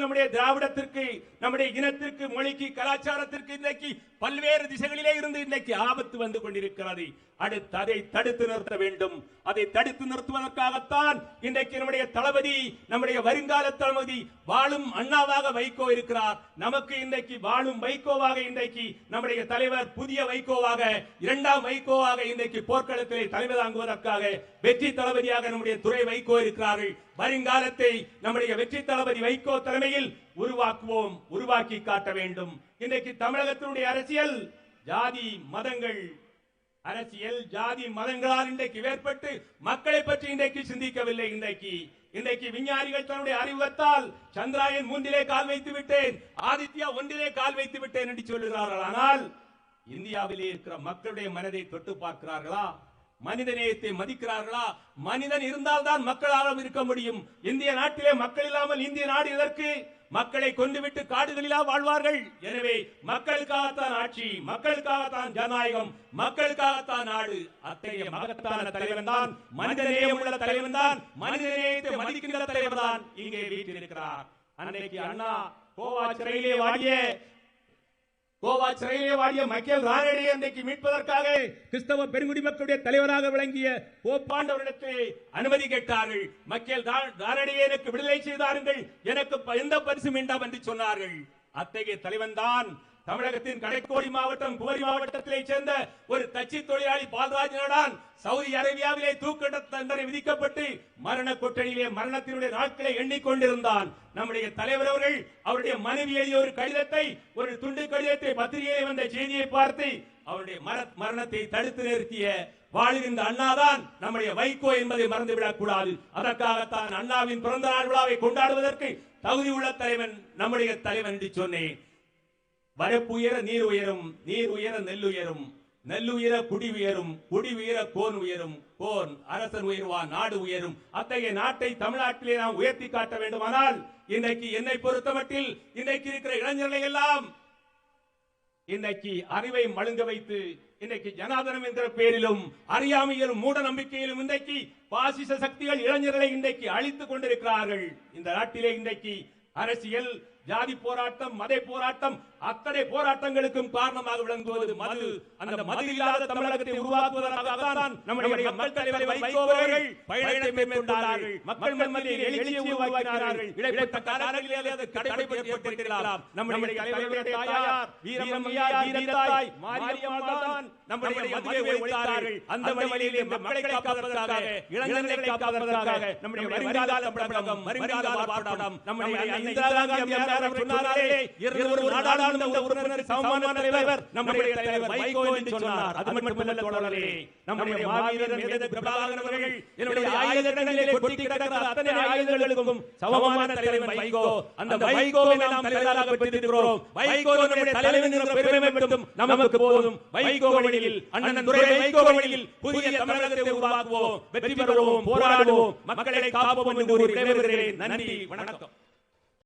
நம்முடைய திராவிடத்திற்கு நம்முடைய இனத்திற்கு மொழிக்கு கலாச்சாரத்திற்கு இன்றைக்கு பல்வேறு திசைகளிலே இருந்து இன்றைக்கு ஆபத்து வந்து கொண்டிருக்கிறது. அடுத்து அதை தடுத்து நிறுத்த வேண்டும். அதை தடுத்து நிறுத்துவதற்காகத்தான் இன்றைக்கு நம்முடைய தளபதி நம்முடைய வருங்கால தளபதி வாழும் அண்ணாவாக வைகோ இருக்கிறார். நமக்கு இன்றைக்கு வாழும் வைகோவாக இன்றைக்கு நம்முடைய தலைவர் புதிய வைகோவாக இரண்டாம் வைகோவாக இன்றைக்கு போர்க்களத்திலே தலைமை தாங்குவதற்காக வெற்றி தளபதியாக நம்முடைய துறை வைகோ இருக்கிறார்கள். வருங்காலத்தை நம்முடைய வெற்றி தளபதி வைகோ தலைமையில் உருவாக்குவோம் உருவாக்கி காட்ட வேண்டும். இன்றைக்கு தமிழகத்தினுடைய அரசியல் ஜாதி மதங்கள் அரசியல் ஜாதி மதங்களால் இன்றைக்கு வேறுபட்டு மக்களை பற்றி இன்றைக்கு சிந்திக்கவில்லை இன்றைக்கு. இன்றைக்கு விஞ்ஞானிகள் தன்னுடைய அறிவத்தால் சந்திராயன் மூன்றிலே கால் வைத்து விட்டேன் ஆதித்யா ஒன்றிலே கால் வைத்து விட்டேன் என்று சொல்லுகிறார்கள். ஆனால் இந்தியாவிலே இருக்கிற மக்களுடைய மனதை தொட்டு பார்க்கிறார்களா? மனித நேயத்தை மதிக்கிறார்களா? மனிதன் இருந்தால்தான் மக்களாலும் இருக்க முடியும். இந்திய நாட்டிலே மக்கள் இல்லாமல் இந்திய நாடு எதற்கு? மக்களை கொண்டுவிட்டு காடுகளிலா வாழ்வார்கள். எனவே மக்களுக்காகத்தான் ஆட்சி மக்களுக்காகத்தான் ஜனநாயகம் மக்களுக்காகத்தான் நாடு. அத்தகைய மகத்தான தலைவன் தான் மனிதநேயம் உள்ள தலைவன் தான் மனிதநேயத்தை மதிக்கின்ற தலைவர் தான் இங்கே வீட்டிருக்கிறார் அன்னைக்கு அண்ணா கோவா சிறையிலே வாடிய கோவா சிறையிலே வாடிய மைக்கேல் ரானடியை இன்றைக்கு மீட்பதற்காக கிறிஸ்தவ பெருங்குடி மக்களுடைய தலைவராக விளங்கிய போப்பாண்டவரிடத்தில் அனுமதி கேட்டார்கள். மைக்கேல் ராரடியை எனக்கு விடுதலை செய்தார்கள் எனக்கு எந்த பரிசும் வேண்டாம் என்று சொன்னார்கள். அத்தகைய தலைவன் தான் தமிழகத்தின் கடைக்கோடி மாவட்டம் குமரி மாவட்டத்திலே சேர்ந்த ஒரு தச்சு தொழிலாளி பால்ராஜ் நடான் சவுதி அரேபியாவிலே தூக்க தண்டனை விதிக்கப்பட்டு மரண கொட்டணியிலே மரணத்தினுடைய நாட்களை எண்ணிக்கொண்டிருந்தான் நம்முடைய தலைவர் அவர்கள் அவருடைய மனைவி எழுதிய ஒரு கடிதத்தை ஒரு துண்டு கடிதத்தை பத்திரிகையிலே வந்த செய்தியை பார்த்து அவருடைய மர- மரணத்தை தடுத்து நிறுத்திய வாழ்கின்ற அண்ணாதான் நம்முடைய வைகோ என்பதை மறந்துவிடக் கூடாது. அதற்காகத்தான் அண்ணாவின் பிறந்த நாள் விழாவை கொண்டாடுவதற்கு தகுதி உள்ள தலைவன் நம்முடைய தலைவன் என்று சொன்னேன். வடப்புயர நீர் உயரும் நீர் உயர நெல் உயரும் குடி உயரும் குடி உயர கோன் உயரும் கோன் அரசன் உயர்வான் நாடு உயரும். அத்தகைய நாட்டை தமிழ்நாட்டிலே நாம் உயர்த்தி காட்ட வேண்டுமானால் இன்றைக்கு என்னை பொறுத்தமட்டில் இன்றைக்கு இருக்கிற இளைஞர்களை எல்லாம் இன்னைக்கு அறிவை மழுங்க வைத்து இன்னைக்கு ஜனாதனம் என்கிற பேரிலும் அறியாமையிலும் மூட நம்பிக்கையிலும் இன்றைக்கு பாசிச சக்திகள் இளைஞர்களை இன்றைக்கு அழித்துக் கொண்டிருக்கிறார்கள். இந்த நாட்டிலே இன்றைக்கு அரசியல் ஜாதி போராட்டம் மத போராட்டம் அத்தனை போராட்டங்களுக்கும் காரணமாக விளங்குவது மது. அந்த மது இல்லாத தமிழகத்தை உருவாக்குவதற்காகத்தான் நம்முடைய மக்கள் தலைவர் வைகோ அவர்கள் பயணத்தை மேற்கொண்டார்கள். மக்கள் மத்தியில் எழுச்சியை உருவாக்கினார்கள். இடைப்பட்ட காலங்களிலே அது கடைபிடிக்கப்பட்டிருக்கலாம். நம்முடைய தலைவருடைய தாயார் வீரம்மையா வீரத்தாய் மாரியம்மாள் தான் நம்முடைய மதுவை ஒழித்தார்கள். அந்த வழியிலே மக்களை காப்பதற்காக இளைஞர்களை காப்பதற்காக நம்முடைய வருங்கால தமிழகம் வருங்கால நம்முடைய இந்திரா காந்தி அம்மையார் சொன்னாரே இருநூறு நாடாளுமன்ற உறுப்பினர் சமமான தலைவர் நம்முடைய தலைவர் வைகோ என்று சொன்னார். அது மட்டுமல்ல தோழர்களே நம்முடைய மாவீரர் பிரபாகரன் அவர்கள் என்னுடைய ஆயுதங்களிலே கொட்டி கிடக்கிற அத்தனை ஆயுதங்களுக்கும் சமமான தலைவர் வைகோ. அந்த வைகோவை நாம் தலைவராக பெற்றிருக்கிறோம். வைகோ நம்முடைய என்ற பெருமை மட்டும் நமக்கு போதும். வைகோ வழியில் அண்ணன் துரை வைகோ வழியில் புதிய தமிழகத்தை உருவாக்குவோம் வெற்றி பெறுவோம் போராடுவோம். மக்களை காப்போம் என்று கூறி விடைபெறுகிறேன் நன்றி வணக்கம்.